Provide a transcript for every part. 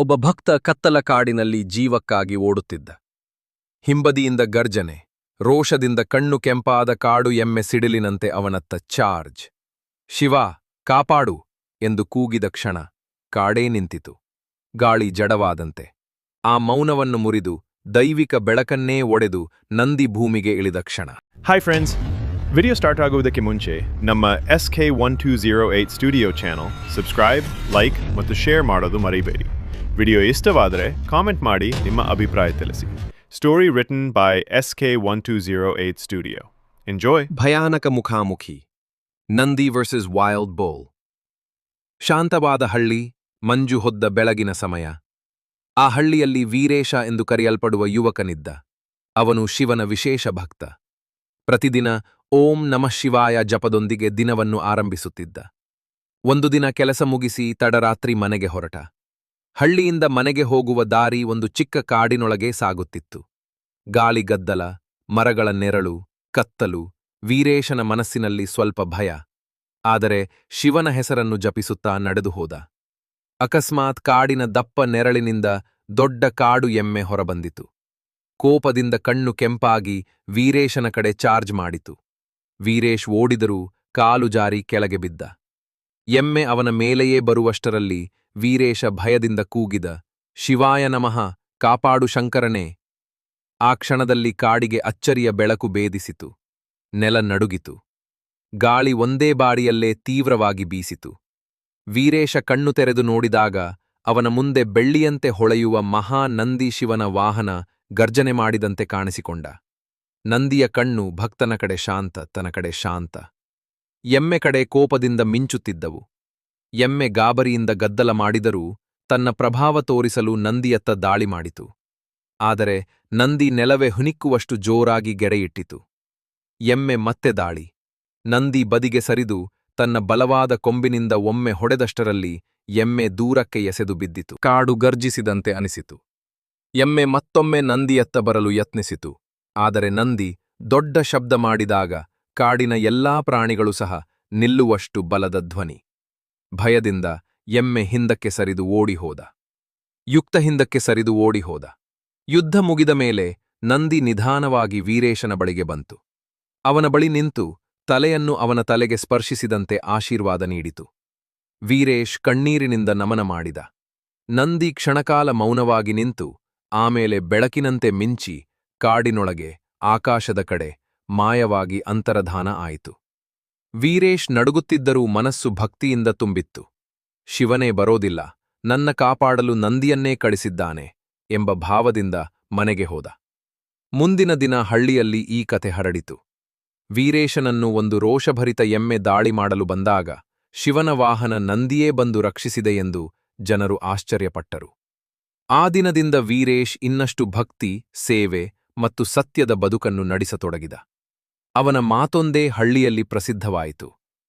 ಒಬ್ಬ ಭಕ್ತ ಕತ್ತಲ ಕಾಡಿನಲ್ಲಿ ಜೀವಕ್ಕಾಗಿ ಓಡುತ್ತಿದ್ದ. ಹಿಂಬದಿಯಿಂದ ಗರ್ಜನೆ, ರೋಷದಿಂದ ಕಣ್ಣು ಕೆಂಪಾದ ಕಾಡು ಎಮ್ಮೆ ಸಿಡಿಲಿನಂತೆ ಅವನತ್ತ ಚಾರ್ಜ್. ಶಿವ, ಕಾಪಾಡು ಎಂದು ಕೂಗಿದ ಕ್ಷಣ ಕಾಡೇ ನಿಂತಿತು. ಗಾಳಿ ಜಡವಾದಂತೆ. ಆ ಮೌನವನ್ನು ಮುರಿದು ದೈವಿಕ ಬೆಳಕನ್ನೇ ಒಡೆದು ನಂದಿ ಭೂಮಿಗೆ ಇಳಿದ ಕ್ಷಣ. ಹಾಯ್ ಫ್ರೆಂಡ್ಸ್ ವಿಡಿಯೋ ಸ್ಟಾರ್ಟ್ ಆಗುವುದಕ್ಕೆ ಮುಂಚೆ ನಮ್ಮ S K one two zero eight studio channel subscribe like ಮತ್ತು ಶೇರ್ ಮಾಡೋದು ಮರಿಬೇಡಿ. ವಿಡಿಯೋ ಇಷ್ಟವಾದರೆ ಕಾಮೆಂಟ್ ಮಾಡಿ ನಿಮ್ಮ ಅಭಿಪ್ರಾಯ ತಿಳಿಸಿ. Story written by S K one two zero eight studio enjoy ಭಯಾನಕ ಮುಖಾಮುಖಿ. ನಂದಿ ವರ್ಸಸ್ ವೈಲ್ಡ್ ಬೋಲ್ ಶಾಂತವಾದ ಹಳ್ಳಿ ಮಂಜು ಹೊದ್ದ ಬೆಳಗಿನ ಸಮಯ. ಆ ಹಳ್ಳಿಯಲ್ಲಿ ವೀರೇಶ ಎಂದು ಕರೆಯಲ್ಪಡುವ ಯುವಕನಿದ್ದ. ಅವನು ಶಿವನ ವಿಶೇಷ ಭಕ್ತ. ಪ್ರತಿದಿನ ಓಂ ನಮಃ ಶಿವಾಯ ಜಪದೊಂದಿಗೆ ದಿನವನ್ನು ಆರಂಭಿಸುತ್ತಿದ್ದ. ಒಂದು ದಿನ ಕೆಲಸ ಮುಗಿಸಿ ತಡರಾತ್ರಿ ಮನೆಗೆ ಹೊರಟ. ಹಳ್ಳಿಯಿಂದ ಮನೆಗೆ ಹೋಗುವ ದಾರಿ ಒಂದು ಚಿಕ್ಕ ಕಾಡಿನೊಳಗೆ ಸಾಗುತ್ತಿತ್ತು. ಗಾಳಿ ಗದ್ದಲ, ಮರಗಳ ನೆರಳು, ಕತ್ತಲು, ವೀರೇಶನ ಮನಸ್ಸಿನಲ್ಲಿ ಸ್ವಲ್ಪ ಭಯ. ಆದರೆ ಶಿವನ ಹೆಸರನ್ನು ಜಪಿಸುತ್ತಾ ನಡೆದು ಹೋದ. ಅಕಸ್ಮಾತ್ ಕಾಡಿನ ದಪ್ಪ ನೆರಳಿನಿಂದ ದೊಡ್ಡ ಕಾಡು ಎಮ್ಮೆ ಹೊರಬಂದಿತು. ಕೋಪದಿಂದ ಕಣ್ಣು ಕೆಂಪಾಗಿ ವೀರೇಶನ ಕಡೆ ಚಾರ್ಜ್ ಮಾಡಿತು. ವೀರೇಶ್ ಓಡಿದರೂ ಕಾಲು ಜಾರಿ ಕೆಳಗೆ ಬಿದ್ದ. ಎಮ್ಮೆ ಅವನ ಮೇಲೆಯೇ ಬರುವಷ್ಟರಲ್ಲಿ ವೀರೇಶ ಭಯದಿಂದ ಕೂಗಿದ, ಶಿವಾಯ ನಮಃ, ಕಾಪಾಡು ಶಂಕರನೇ. ಆ ಕ್ಷಣದಲ್ಲಿ ಕಾಡಿಗೆ ಅಚ್ಚರಿಯ ಬೆಳಕು ಬೇದಿಸಿತು ನೆಲ ನಡುಗಿತು. ಗಾಳಿ ಒಂದೇ ಬಾಡಿಯಲ್ಲೇ ತೀವ್ರವಾಗಿ ಬೀಸಿತು. ವೀರೇಶ ಕಣ್ಣು ತೆರೆದು ನೋಡಿದಾಗ ಅವನ ಮುಂದೆ ಬೆಳ್ಳಿಯಂತೆ ಹೊಳೆಯುವ ಮಹಾ ನಂದಿ ಶಿವನ ವಾಹನ ಗರ್ಜನೆ ಮಾಡಿದಂತೆ ಕಾಣಿಸಿಕೊಂಡ. ನಂದಿಯ ಕಣ್ಣು ಭಕ್ತನ ಕಡೆ ಶಾಂತ ತನ್ನ ಕಡೆ ಶಾಂತ. ಎಮ್ಮೆ ಕಡೆ ಕೋಪದಿಂದ ಮಿಂಚುತ್ತಿದ್ದವು. ಎಮ್ಮೆ ಗಾಬರಿಯಿಂದ ಗದ್ದಲ ಮಾಡಿದರೂ ತನ್ನ ಪ್ರಭಾವ ತೋರಿಸಲು ನಂದಿಯತ್ತ ದಾಳಿ ಮಾಡಿತು. ಆದರೆ ನಂದಿ ನೆಲವೇ ಹುನಿಕ್ಕುವಷ್ಟು ಜೋರಾಗಿ ಗೆರೆಯಿಟ್ಟಿತು. ಎಮ್ಮೆ ಮತ್ತೆ ದಾಳಿ. ನಂದಿ ಬದಿಗೆ ಸರಿದು ತನ್ನ ಬಲವಾದ ಕೊಂಬಿನಿಂದ ಒಮ್ಮೆ ಹೊಡೆದಷ್ಟರಲ್ಲಿ ಎಮ್ಮೆ ದೂರಕ್ಕೆ ಎಸೆದು ಬಿದ್ದಿತು. ಕಾಡು ಗರ್ಜಿಸಿದಂತೆ ಅನಿಸಿತು. ಎಮ್ಮೆ ಮತ್ತೊಮ್ಮೆ ನಂದಿಯತ್ತ ಬರಲು ಯತ್ನಿಸಿತು. ಆದರೆ ನಂದಿ ದೊಡ್ಡ ಶಬ್ದ ಮಾಡಿದಾಗ ಕಾಡಿನ ಎಲ್ಲಾ ಪ್ರಾಣಿಗಳು ಸಹ ನಿಲ್ಲುವಷ್ಟು ಬಲದ ಧ್ವನಿ. ಭಯದಿಂದ ಎಮ್ಮೆ ಹಿಂದಕ್ಕೆ ಸರಿದು ಓಡಿಹೋದ. ಯುಕ್ತ ಹಿಂದಕ್ಕೆ ಸರಿದು ಓಡಿಹೋದ. ಯುದ್ಧ ಮುಗಿದ ಮೇಲೆ ನಂದಿ ನಿಧಾನವಾಗಿ ವೀರೇಶನ ಬಳಿಗೆ ಬಂತು. ಅವನ ಬಳಿ ನಿಂತು ತಲೆಯನ್ನು ಅವನ ತಲೆಗೆ ಸ್ಪರ್ಶಿಸಿದಂತೆ ಆಶೀರ್ವಾದ ನೀಡಿತು. ವೀರೇಶ್ ಕಣ್ಣೀರಿನಿಂದ ನಮನ ಮಾಡಿದ. ನಂದಿ ಕ್ಷಣಕಾಲ ಮೌನವಾಗಿ ನಿಂತು, ಆಮೇಲೆ ಬೆಳಕಿನಂತೆ ಮಿಂಚಿ ಕಾಡಿನೊಳಗೆ, ಆಕಾಶದ ಕಡೆ ಮಾಯವಾಗಿ ಅಂತರಧಾನ ಆಯಿತು. ವೀರೇಶ್ ನಡುಗುತ್ತಿದ್ದರೂ ಮನಸ್ಸು ಭಕ್ತಿಯಿಂದ ತುಂಬಿತ್ತು. ಶಿವನೇ ಬರೋದಿಲ್ಲ, ನನ್ನ ಕಾಪಾಡಲು ನಂದಿಯನ್ನೇ ಕಳಿಸಿದ್ದಾನೆ ಎಂಬ ಭಾವದಿಂದ ಮನೆಗೆ ಹೋದ. ಮುಂದಿನ ದಿನ ಹಳ್ಳಿಯಲ್ಲಿ ಈ ಕತೆ ಹರಡಿತು. ವೀರೇಶನನ್ನು ಒಂದು ರೋಷಭರಿತ ಎಮ್ಮೆ ದಾಳಿ ಮಾಡಲು ಬಂದಾಗ ಶಿವನ ವಾಹನ ನಂದಿಯೇ ಬಂದು ರಕ್ಷಿಸಿದೆ ಎಂದು ಜನರು ಆಶ್ಚರ್ಯಪಟ್ಟರು. ಆ ದಿನದಿಂದ ವೀರೇಶ್ ಇನ್ನಷ್ಟು ಭಕ್ತಿ, ಸೇವೆ ಮತ್ತು ಸತ್ಯದ ಬದುಕನ್ನು ನಡೆಸತೊಡಗಿದ. ಅವನ ಮಾತೊಂದೇ ಹಳ್ಳಿಯಲ್ಲಿ ಪ್ರಸಿದ್ಧವಾಯಿತು.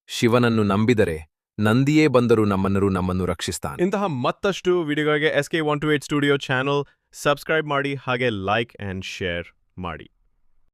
ಶಿವನನ್ನು ನಂಬಿದರೆ ನಂದಿಯೇ ಬಂದರೂ ನಮ್ಮನ್ನರು ನಮ್ಮನ್ನು ರಕ್ಷಿಸ್ತಾನೆ. ಇಂತಹ ಮತ್ತಷ್ಟು ವಿಡಿಯೋಗಳಿಗೆ S K one two eight studio channel subscribe ಮಾಡಿ, ಹಾಗೆ ಲೈಕ್ ಆ್ಯಂಡ್ ಶೇರ್ ಮಾಡಿ.